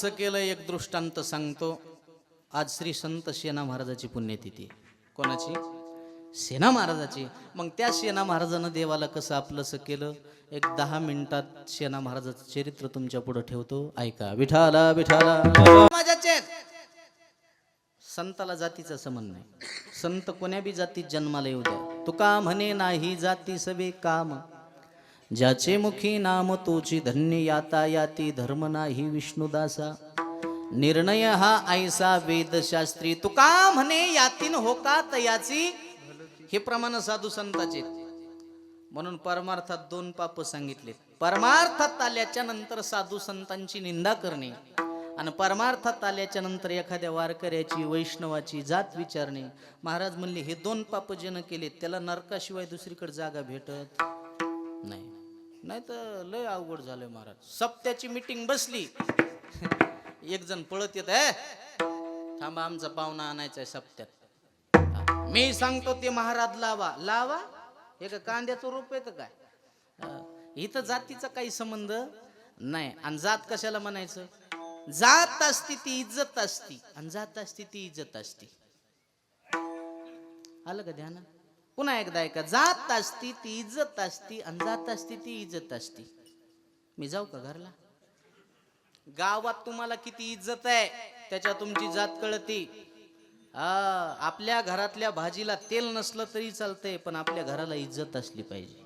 कसं केलं एक दृष्टांत सांगतो. आज श्री संत सेना महाराजाची पुण्यतिथी कोणाची? सेना महाराजाची. मग त्या सेना महाराजानं देवाला कसं आपलंसं केलं? एक दहा मिनिटात सेना महाराजाचं चरित्र तुमच्यापुढे ठेवतो. ऐका. विठाला विठाला. माझ्याचे संताला जातीचा संबंध नाही संत कोण्या बी जातीत जन्माला येऊ द्या. तुका म्हणे नाही जाती सवे काम. ज्याचे मुखी नाम तोची धन्य याता याती धर्म नाही विष्णुदासा. निर्णय हा ऐसा वेदशास्त्री. तुका म्हणे यातीन होका तयाची? हे प्रमाण साधू संताचे. म्हणून परमार्थात दोन पाप सांगितले. परमार्थात आल्याच्यानंतर साधू संतांची निंदा करणे आणि परमार्थात आल्याच्यानंतर एखाद्या वारकऱ्याची वैष्णवाची जात विचारणे. महाराज म्हणले हे दोन पाप ज्यानं केले त्याला नरकाशिवाय दुसरीकडे जागा भेटत नाही. नाही तर लय अवघड झालंय महाराज. सप्त्याची मीटिंग बसली. एक जण पळत येत आहे थांबा आमचा पाहुणा आणायचा आहे सप्त्यात. मी सांगतो ते महाराज लावा. लावा? हे का कांद्याचं रूप येतं काय? इथं जातीचा काही संबंध नाही. आणि जात कशाला म्हणायचं? जात असती ती इज्जत असती. आणि जात असती ती इज्जत असती. आलं का ध्यान? पुन्हा एकदा ऐका. जात असती ती इज्जत असती आणि जात असती ती इज्जत असती. मी जाऊ का घरला? गावात तुम्हाला किती इज्जत आहे त्याच्या तुमची जात कळती. हा आपल्या घरातल्या भाजीला तेल नसलं तरी चालतंय पण आपल्या घराला इज्जत असली पाहिजे.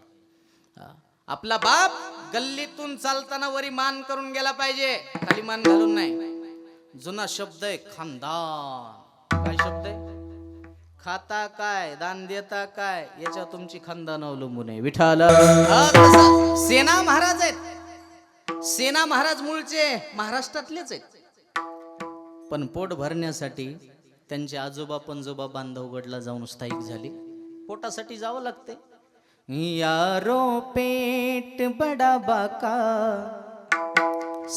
आपला बाप गल्लीतून चालताना वरी मान करून गेला पाहिजे खाली मान घालून नाही. जुना शब्द आहे खानदान. काय शब्द? खाता काय दान देता काय याच्या तुमची खानदान अवलंबून आहे. विठाल सेना महाराज आहेत. सेना महाराज मूळचे महाराष्ट्रातलेच आहेत. पण पोट भरण्यासाठी त्यांचे आजोबा पंजोबा बांधवगडला जाऊन स्थायिक झाले. पोटासाठी जावं लागते यारो पेट बडा बाका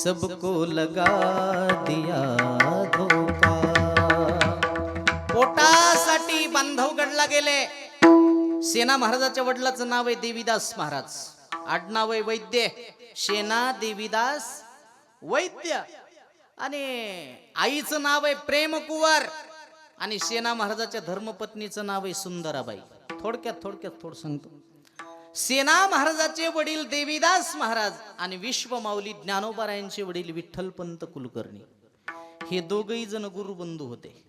सबको लगा दिया धो भाऊगडला गेले. सेना महाराजाच्या वडिलाचं नाव आहे देवीदास महाराज. आडनाव आहे वैद्य सेना देवीदास वैद्य. आणि आईचं नाव आहे प्रेमकुवर आणि सेना महाराजाच्या धर्मपत्नीचं नाव आहे सुंदराबाई. थोडक्यात थोडक्यात थोड सांगतो. सेना महाराजाचे वडील देवीदास महाराज आणि विश्वमाऊली ज्ञानोबारायांचे वडील विठ्ठलपंत कुलकर्णी. हे दोघही जण गुरुबंधू होते.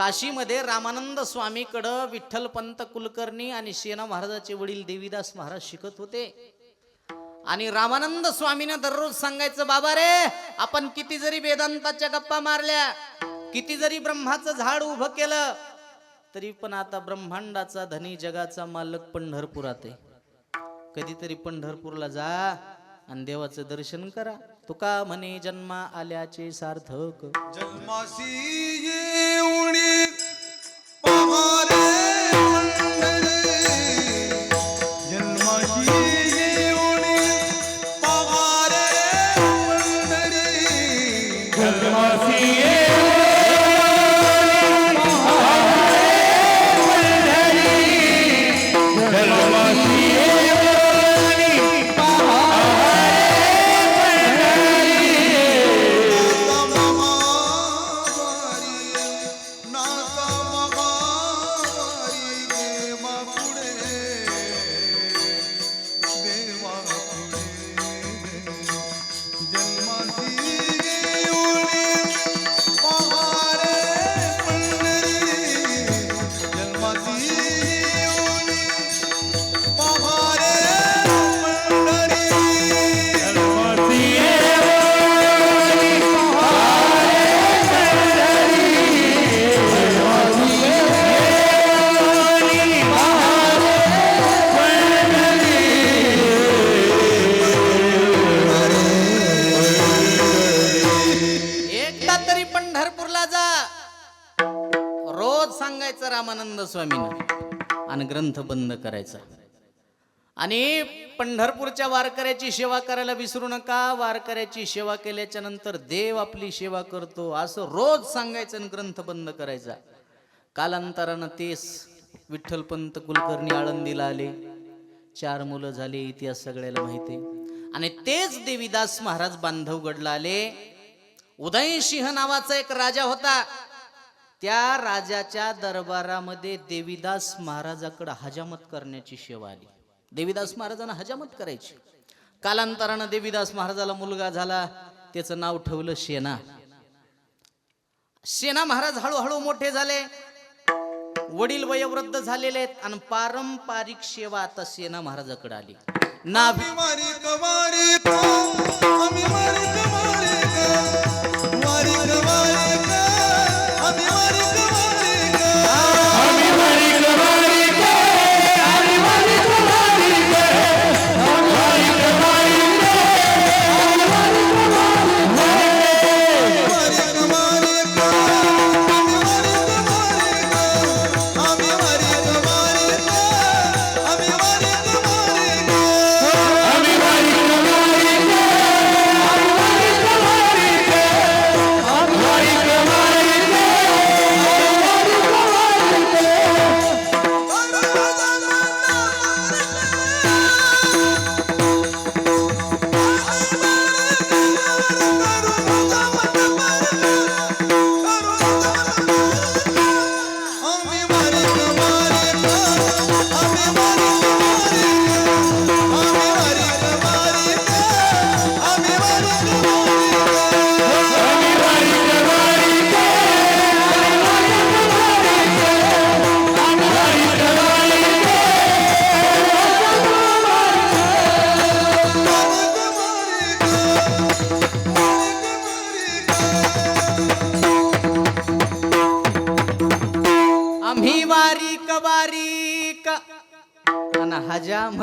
काशीमध्ये रामानंद स्वामीकडं विठ्ठलपंत कुलकर्णी आणि शेना महाराजाचे वडील देवीदास महाराज शिकत होते. आणि रामानंद स्वामीनं दररोज सांगायचं बाबा रे आपण किती जरी वेदांताच्या गप्पा मारल्या किती जरी ब्रह्माचं झाड उभं केलं तरी पण आता ब्रह्मांडाचा धनी जगाचा मालक पंढरपुरात आहे. कधीतरी पंढरपूरला जा आणि देवाचं दर्शन करा. तुका म्हणे जन्मा आल्याचे सार्थक. जन्मासी येऊनी सांगायचं रामानंद स्वामीनं. आणि ग्रंथ बंद करायचा. आणि पंढरपूरच्या वारकऱ्याची सेवा करायला विसरू नका. वारकऱ्याची सेवा केल्याच्यानंतर देव आपली सेवा करतो. असं रोज सांगायचं आणि ग्रंथ बंद करायचा. कालांतरानं तेच विठ्ठलपंत कुलकर्णी आळंदीला आले. चार मुलं झाली इतिहास सगळ्याला माहिती आणि तेच देवीदास महाराज बांधवगडला आले. उदयसिंह नावाचा एक राजा होता. त्या राजाच्या दरबारामध्ये देवीदास महाराजाकडे हजामत करण्याची सेवा आली. देवीदास महाराजांना हजामत करायची. कालांतरानं देवीदास महाराजाला मुलगा झाला. त्याचं नाव ठेवलं शेना. सेना महाराज हळूहळू मोठे झाले. वडील वयोवृद्ध झालेले आहेत आणि पारंपरिक सेवा आता सेना महाराजाकडे आली. नाभिमारी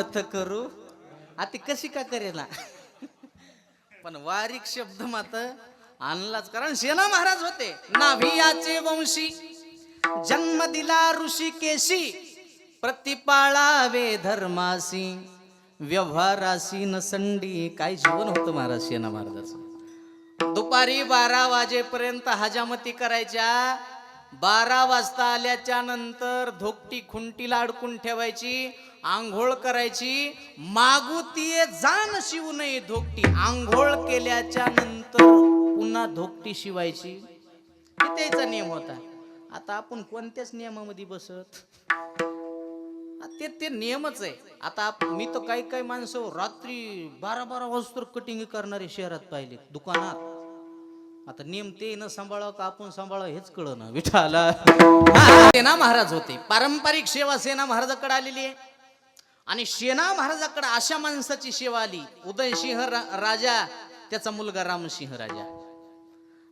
हजामत करू आता कशी का करेला? पण वारीक शब्द मात्र आणलाच कारण सेना महाराज होते. नाभियाचे वंशी जन्म दिला ऋषिकेशी प्रतिपाळावे धर्मासी व्यवहारासी नसंडी काय जीवन होतं महाराज सेना महाराजाचं? दुपारी बारा वाजेपर्यंत हजामती करायच्या बारा वाजता आल्याच्यानंतर धोकटी खुंटीला अडकून ठेवायची आंघोळ करायची. मागुतीये जाण शिवू नये धोकटी आंघोळ केल्याच्यानंतर पुन्हा धोकटी शिवायची. हे त्याचा नियम होता. आता आपण कोणत्याच नियमामध्ये बसत? ते ते नियमच आहे. आता मी तर काही काही माणसं रात्री बारा बारा वाजता कटिंग करणारे शहरात पाहिले दुकानात. आता नेमते न सांभाळावं का आपण सांभाळावं हेच कळ विठाला सेना महाराज होते. पारंपरिक सेवा सेना महाराजाकडे आलेली आहे. आणि सेना महाराजाकडे अशा माणसाची सेवा आली. उदयसिंह रा- राजा त्याचा मुलगा रामसिंह राजा.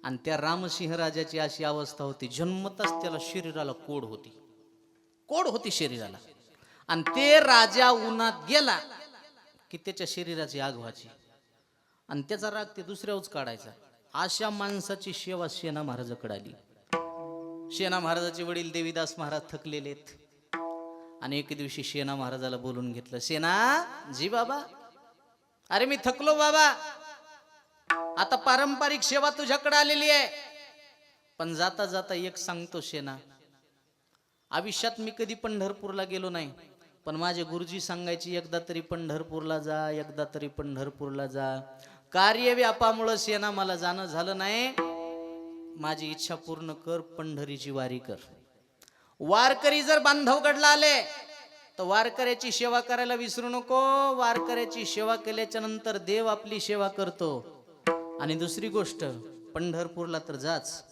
आणि त्या रामसिंह राजाची अशी अवस्था होती. जन्मताच त्याला शरीराला कोड होती. कोड होती शरीराला. आणि ते राजा उन्हात गेला की त्याच्या शरीराची आग व्हायची. आणि त्याचा राग ते दुसऱ्यावरच काढायचा. अशा माणसाची सेवा सेना महाराजाकडे आली. सेना महाराजाचे वडील देवीदास महाराज थकलेले आहेत आणि एके दिवशी सेना महाराजाला बोलून घेतलं सेना जी बाबा. अरे मी थकलो बाबा. आता पारंपरिक सेवा तुझ्याकडे आलेली आहे. पण जाता जाता एक सांगतो सेना आयुष्यात मी कधी पंढरपूरला गेलो नाही पण माझे गुरुजी सांगायची एकदा तरी पंढरपूरला जा एकदा तरी पंढरपूरला जा. कार्यव्यापामुळं सेना मला जाणं झालं नाही. माझी इच्छा पूर्ण कर पंढरीची वारी कर. वारकरी जर बांधवगडला आले तर वारकऱ्याची सेवा करायला विसरू नको. वारकऱ्याची सेवा केल्याच्यानंतर देव आपली सेवा करतो. आणि दुसरी गोष्ट पंढरपूरला तर जाच.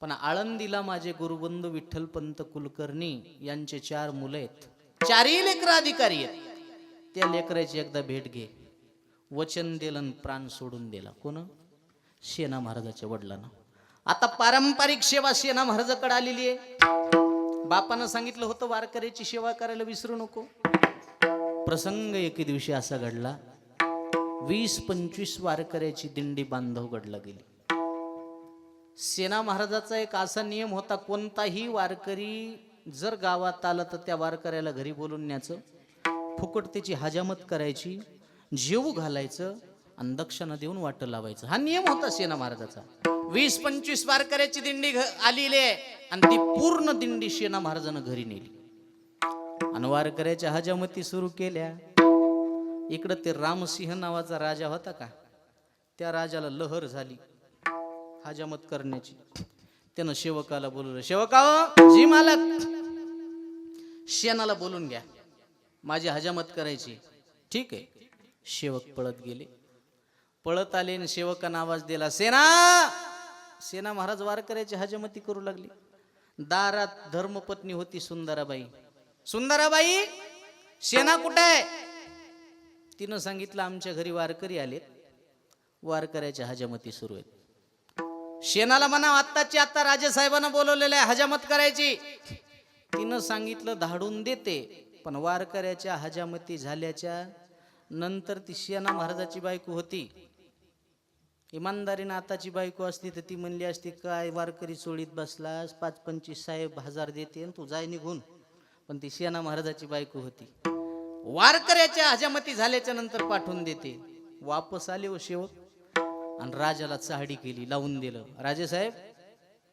पण आळंदीला माझे गुरुबंधू विठ्ठलपंत कुलकर्णी यांचे चार मुलं आहेत. चारही लेकर अधिकारी आहेत. त्या लेकराची एकदा भेट घे. वचन दिलं प्राण सोडून दिला. कोण? सेना महाराजाच्या वडिलांना. आता पारंपरिक सेवा सेना महाराजाकडे आलेली आहे. बापानं सांगितलं होतं वारकऱ्याची सेवा करायला विसरू नको. प्रसंग एके दिवशी असा घडला. वीस पंचवीस वारकऱ्याची दिंडी बांधवगडला गेली. सेना महाराजाचा एक असा नियम होता कोणताही वारकरी जर गावात आला तर त्या वारकऱ्याला घरी बोलून न्यायचं. फुकट त्याची हजामत करायची. जेवू घालायचं आणि दक्षिणा देऊन वाट लावायचं. हा नियम होता सेना महाराजाचा. वीस पंचवीस वारकऱ्याची दिंडी घ- आलेली आहे आणि ती पूर्ण दिंडी सेना महाराजानं घरी नेली. आणि वारकऱ्याच्या हजामती सुरू केल्या. इकडं ते रामसिंह नावाचा राजा होता का? त्या राजाला लहर झाली हजामत करण्याची. त्यानं शेवकाला बोलवलं शेवका हो, जी मालक. शेणाला बोलून घ्या. माझी हजामत करायची. ठीक आहे. शेवक पळत गेले. पळत आले आणि सेवकानं आवाज दिला सेना सेना महाराज वारकऱ्याची हजमती करू लागली. दारात धर्मपत्नी होती सुंदराबाई. सुंदराबाई सेना कुठे आहे? तिनं सांगितलं आमच्या घरी वारकरी आलेत. वारकऱ्याच्या हजामती सुरू आहेत. शेणाला म्हणा आत्ताची आत्ता राजेसाहेबांना बोलवलेलं आहे हजामत करायची. तिनं सांगितलं धाडून देते पण वारकऱ्याच्या हजामती झाल्याच्या नंतर ती शियाना महाराजाची बायको होती. इमानदारीनं आताची बायको असती तर ती म्हणली असती काय वारकरी चोळीत बसलास? पाच पंचवीस साहेब हजार देते आणि तू जाय निघून. पण ती शियाना महाराजाची बायको होती. वारकऱ्याच्या हजामती झाल्याच्यानंतर पाठवून देते. वापस आले हो शेव आणि राजाला चाहडी केली लावून दिलं. राजेसाहेब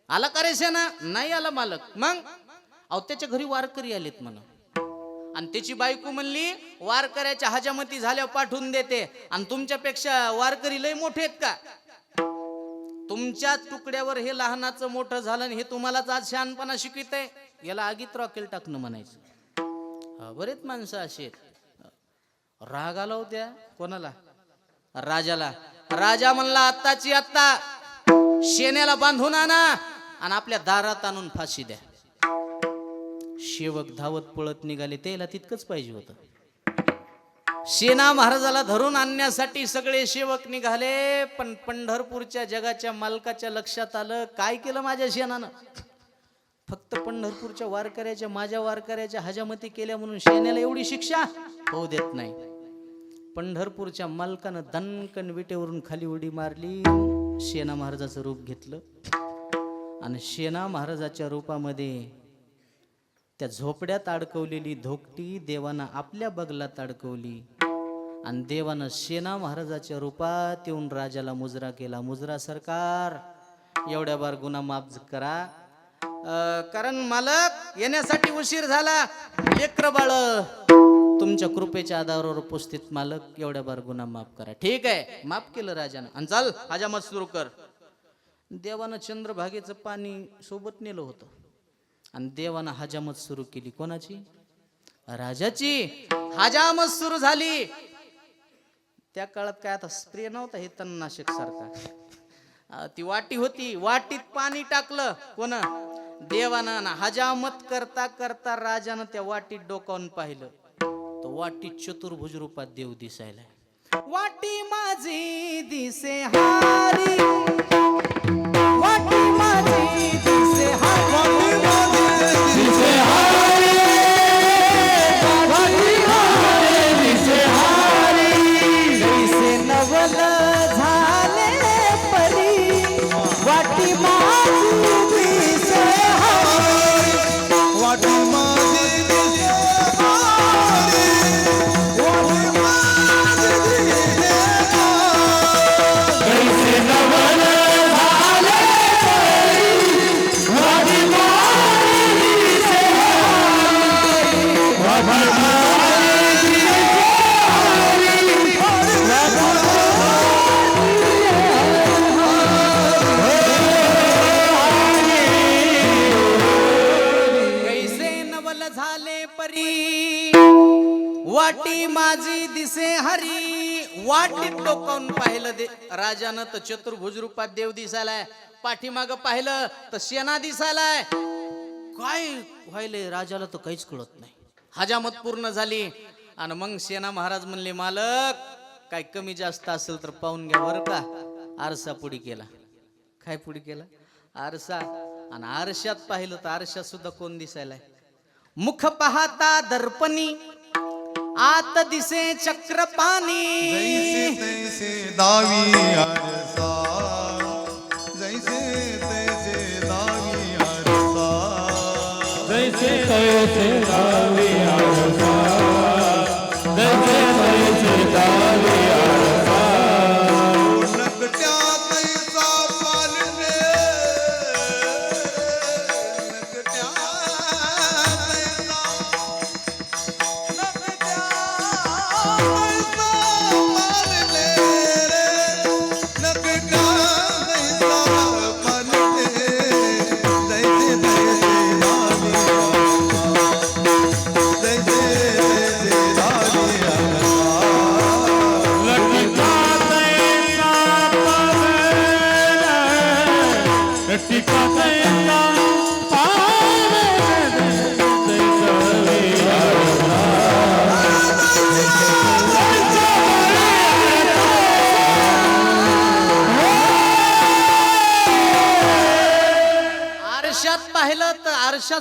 आला का रे सेना नाही आला मालक. मग? अहो त्याच्या घरी वारकरी आलेत म्हणा. आणि त्याची बायको म्हणली वारकऱ्याच्या हजामती झाल्यावर पाठवून देते. आणि तुमच्यापेक्षा वारकरी लय मोठे आहेत का? तुमच्या तुकड्यावर हे लहानाचं मोठं झालं आणि हे तुम्हालाच आज शहाणपणा शिकवित आहे याला आगीत रॉकेल टाकणं म्हणायचं. हा, बरेच माणसं अशी आहेत. राग आला होत्या? कोणाला? राजाला. राजा म्हणला आत्ताची आत्ता. शेण्याला बांधून आणा आणि आपल्या दारात आणून फाशी द्या. शेवक धावत पळत निघाले त्याला तितकंच पाहिजे होतं. सेना महाराजाला धरून आणण्यासाठी सगळे सेवक निघाले पण पंढरपूरच्या जगाच्या मालकाच्या लक्षात आलं काय केलं माझ्या शेणानं फक्त पंढरपूरच्या वारकऱ्याच्या माझ्या वारकऱ्याच्या हजामती केल्या म्हणून शेण्याला एवढी शिक्षा होऊ देत नाही. पंढरपूरच्या मालकानं दणकन विटेवरून खाली उडी मारली शेना महाराजाचं रूप घेतलं. आणि सेना महाराजाच्या रूपामध्ये त्या झोपड्यात अडकवलेली धोकटी देवानं आपल्या बगलात अडकवली आणि देवानं शेना महाराजाच्या रूपात येऊन राजाला मुजरा केला. मुजरा सरकार एवढ्या बार गुन्हा माफ करा. कारण मालक येण्यासाठी उशीर झाला. लेकर बाळ तुमच्या कृपेच्या आधारावर उपस्थित मालक एवढ्या बार गुन्हा माफ करा. ठीक आहे माफ केलं राजानं. आणि चाल हजामत सुरू कर. देवानं चंद्रभागेचं पाणी सोबत नेलं होतं. आणि देवानं हजामत सुरू केली. कोणाची? राजाची. हजामत सुरू झाली. त्या काळात काय आता स्प्रे नव्हता हे तणनाशक सारखा. ती वाटी होती. वाटीत पाणी टाकलं. कोण? देवानं. ना हजामत करता करता राजानं त्या वाटीत डोकावून पाहिलं. तर वाटीत चतुर्भुज रूपात देव दिसायला. वाटी माझी दिसे हारी. वाटी माझी दिसे हारी. दिसे झाले परी. वाटी माझी दिसे हरी. वाटीत डोकावून पाहिलं दे. राजानं तर चतुर्भुज रूपात देव दिसायलाय. पाठीमाग पाहिलं तर शेणा दिसायलाय. काय व्हायले राजाला तर काहीच कळत नाही. हजामत पूर्ण झाली. आणि मग सेना महाराज म्हणले मालक काय कमी जास्त असेल तर पाहून घ्या बरं का. आरसा पुढे केला. काय पुढे केला? आरसा. आणि आरशात पाहिलं तर आरशात सुद्धा कोण दिसायलाय? मुख पाहता दर्पणी आत दिसे चक्रपाणी। जैसे तैसे दावी आरसा जैसे तैसे दावी आरसा जैसे तैसे दावी आरसा जैसे तैसे दावी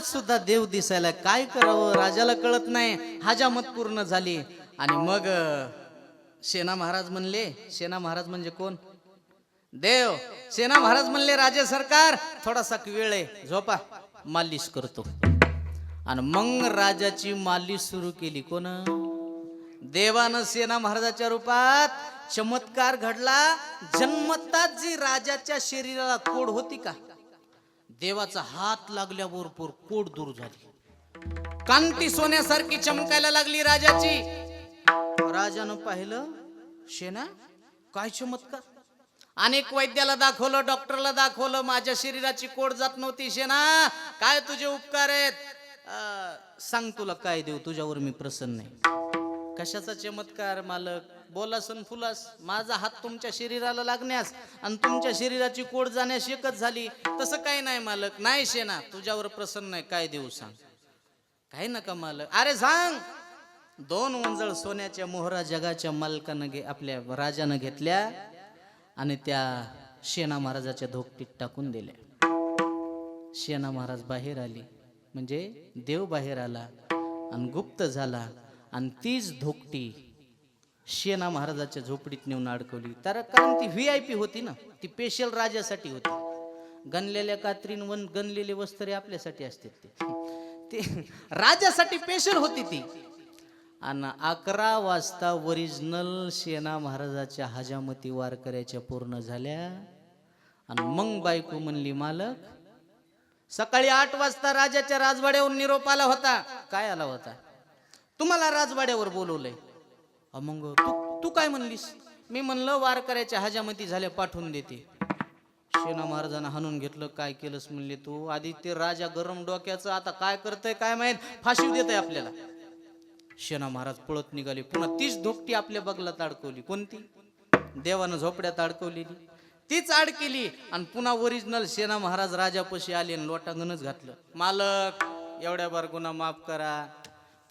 आरशात सुद्धा देव दिसायला काय करावं राजाला कळत नाही. हजामत पूर्ण झाली. आणि मग सेना महाराज म्हणले सेना महाराज म्हणजे कोण? देव. सेना महाराज म्हणले राजे सरकार थोडासा वेळ आहे. झोपा. मालिश करतो. आणि मग राजाची मालिश सुरू केली. कोण? देवानं सेना महाराजाच्या रूपात चमत्कार घडला. जन्मताच जी राजाच्या शरीराला कोड होती का? देवाचा हात लागल्याबरोबर कोड दूर झाली. कांती सोन्यासारखी चमकायला लागली राजाची. राजानं पाहिलं शेना काय चमत्कार. अनेक वैद्याला दाखवलं डॉक्टरला दाखवलं माझ्या शरीराची कोड जात नव्हती शेना. काय तुझे उपकार आहेत? सांग तुला काय देऊ तुझ्यावर मी प्रसन्न आहे. कशाचा चमत्कार मालक? बोलास अन फुलास. माझा हात तुमच्या शरीराला लागण्यास आणि तुमच्या शरीराची कोड जाण्यास एकच झाली. तसं काही नाही मालक. नाही शेना तुझ्यावर प्रसन्न आहे. काय देऊ सांग? काही नका मालक. अरे सांग! दोन वंजळ सोन्याच्या मोहरा जगाच्या मालकानं घे आपल्या राजानं घेतल्या आणि त्या शेणा महाराजाच्या धोकटीत टाकून दिल्या. शेना महाराज बाहेर आली. म्हणजे देव बाहेर आला आणि गुप्त झाला आणि तीच धोकटी शेना महाराजाच्या झोपडीत नेऊन अडकवली. तर कारण ती व्ही आय पी होती ना ती स्पेशल राजासाठी होती. गणलेल्या कात्रीन वन गणलेले वस्त्रे आपल्यासाठी असतात ते. ते राजासाठी स्पेशल होती ती. आणि अकरा वाजता ओरिजिनल शेना महाराजाच्या हजामती वारकऱ्याच्या पूर्ण झाल्या. आणि मग बायको म्हणली मालक सकाळी आठ वाजता राजाच्या राजवाड्यावर निरोप आला होता. काय आला होता? तुम्हाला राजवाड्यावर बोलवलंय. मग तू तू काय म्हणलीस? मी म्हणलं वारकऱ्याच्या हजामती झाल्या पाठवून देते. शेना महाराजांना हाणून घेतलं काय केलंस म्हणले तू? आधी ते राजा गरम डोक्याचं आता काय करतय काय माहीत? फाशी देत आहे आपल्याला. शेना महाराज पळत निघाले. पुन्हा तीच धोकटी आपल्या बगलात अडकवली. कोणती? देवानं झोपड्यात अडकवलेली. तीच अडकेली आणि पुन्हा ओरिजिनल सेना महाराज राजापाशी आले आणि लोटांगणच घातलं. मालक एवढ्या बार गुन्हा माफ करा.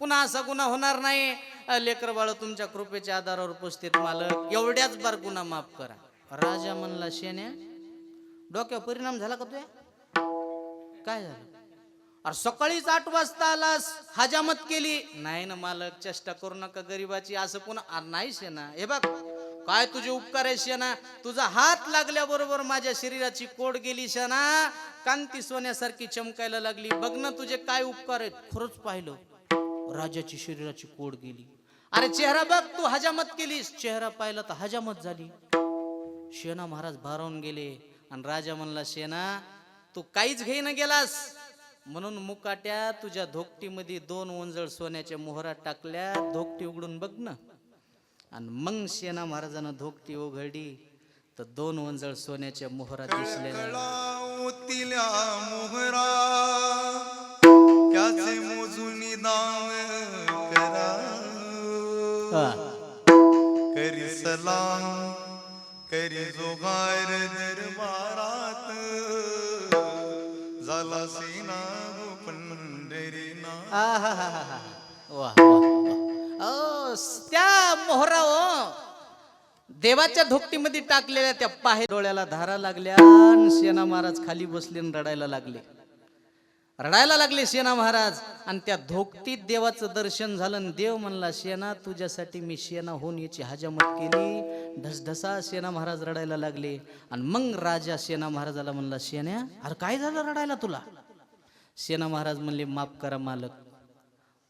पुन्हा असा गुन्हा होणार नाही. लेकर बाळ तुमच्या कृपेच्या आधारावर उपस्थित मालक एवढ्याच बार गुन्हा माफ करा. राजा म्हणला शेण्या डोक्यावर परिणाम झाला का तुझ्या काय झालं? अरे सकाळीच आठ वाजता आलास हजामत केली. नाही ना मालक चेष्टा करू नका गरीबाची असं पुन्हा नाही शेना हे बघ काय तुझे उपकार आहे शेना तुझा हात लागल्याबरोबर माझ्या शरीराची कोड गेली शेना कांती सोन्यासारखी चमकायला लागली. बघ ना तुझे काय उपकार आहेत. खरंच पाहिलं. राजाची शरीराची कोड गेली. अरे चेहरा बघ तू हजामत केलीस. चेहरा पाहिला तर हजामत झाली. शेना महाराज भारावून गेले. आणि राजा म्हणला शेना तू काहीच घेईन गेलास. म्हणून मुकाट्या तुझ्या धोकटीमध्ये दोन ओंजळ सोन्याच्या मोहरा टाकल्या. धोकटी उघडून बघ ना. आणि मग शेना महाराजानं धोकटी उघडली. तर दोन ओंजळ सोन्याच्या मोहरा दिसल्या मोहरा. हा हा हा हा हा. वा. त्या मोहरा देवाच्या धोकटीमध्ये टाकलेल्या त्या पाहे डोळ्याला धारा लागल्या आणि सेना महाराज खाली बसले आणि रडायला लागले. रडायला लागले सेना महाराज आणि त्या धोकटीत देवाचं दर्शन झालं आणि देव म्हणला सेना तुझ्यासाठी मी सेना होऊन याची हजामत केली. ढसढसा सेना महाराज रडायला लागले आणि मग राजा सेना महाराजाला म्हणला सेन्या अरे काय झालं रडायला तुला? सेना महाराज म्हणले माफ करा मालक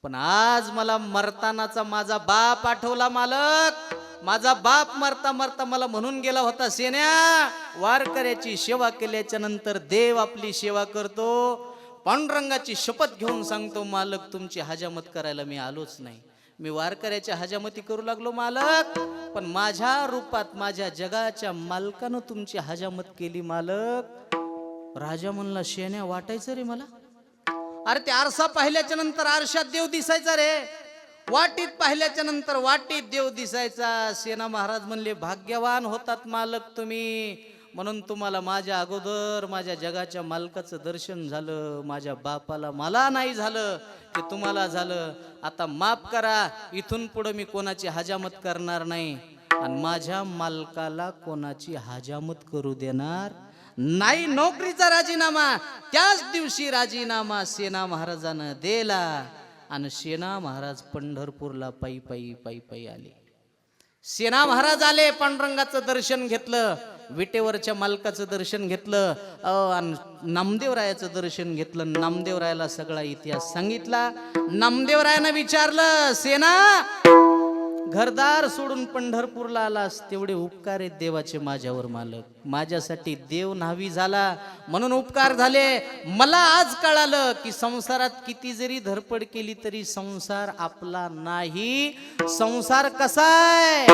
पण आज मला मरतानाचा माझा बाप आठवला मालक. माझा बाप मरता मरता मला म्हणून गेला होता सेन्या वारकऱ्याची सेवा केल्याच्यानंतर देव आपली सेवा करतो. पांडुरंगाची शपथ घेऊन सांगतो मालक तुमची हजामत करायला मी आलोच नाही. मी वारकऱ्याच्या हजामती करू लागलो मालक. पण माझ्या रूपात माझ्या जगाच्या मालकानं तुमची हजामत केली मालक. राजा म्हणला शेण्या वाटायचं रे मला? अरे ते आरसा पाहिल्याच्या नंतर आरशात देव दिसायचा रे. वाटीत पाहिल्याच्या नंतर वाटीत देव दिसायचा. सेना महाराज म्हणले भाग्यवान होतात मालक तुम्ही. म्हणून तुम्हाला माझ्या अगोदर माझ्या जगाच्या मालकाचं दर्शन झालं. माझ्या बापाला मला नाही झालं ते तुम्हाला झालं. आता माफ करा इथून पुढे मी कोणाची हजामत करणार नाही. आणि माझ्या मालकाला कोणाची हजामत करू देणार? नाही नोकरीचा राजीनामा. त्याच दिवशी राजीनामा सेना महाराजानं दिला आणि सेना महाराज पंढरपूरला पायी पायी पायी पायी आले. सेना महाराज आले पांडुरंगाचं दर्शन घेतलं विटेवरच्या मालकाचं दर्शन घेतलं आणि नामदेवरायाचं दर्शन घेतलं नामदेवरायाला सगळा इतिहास सांगितला. नामदेवरायानं विचारलं सेना घरदार सोडून पंढरपूरला आलास तेवढे उपकार आहेत देवाचे माझ्यावर मालक. माझ्यासाठी देव न्हावी झाला म्हणून उपकार झाले. मला आज कळालं की संसारात किती जरी धरपड केली तरी संसार आपला नाही. संसार कसा आहे?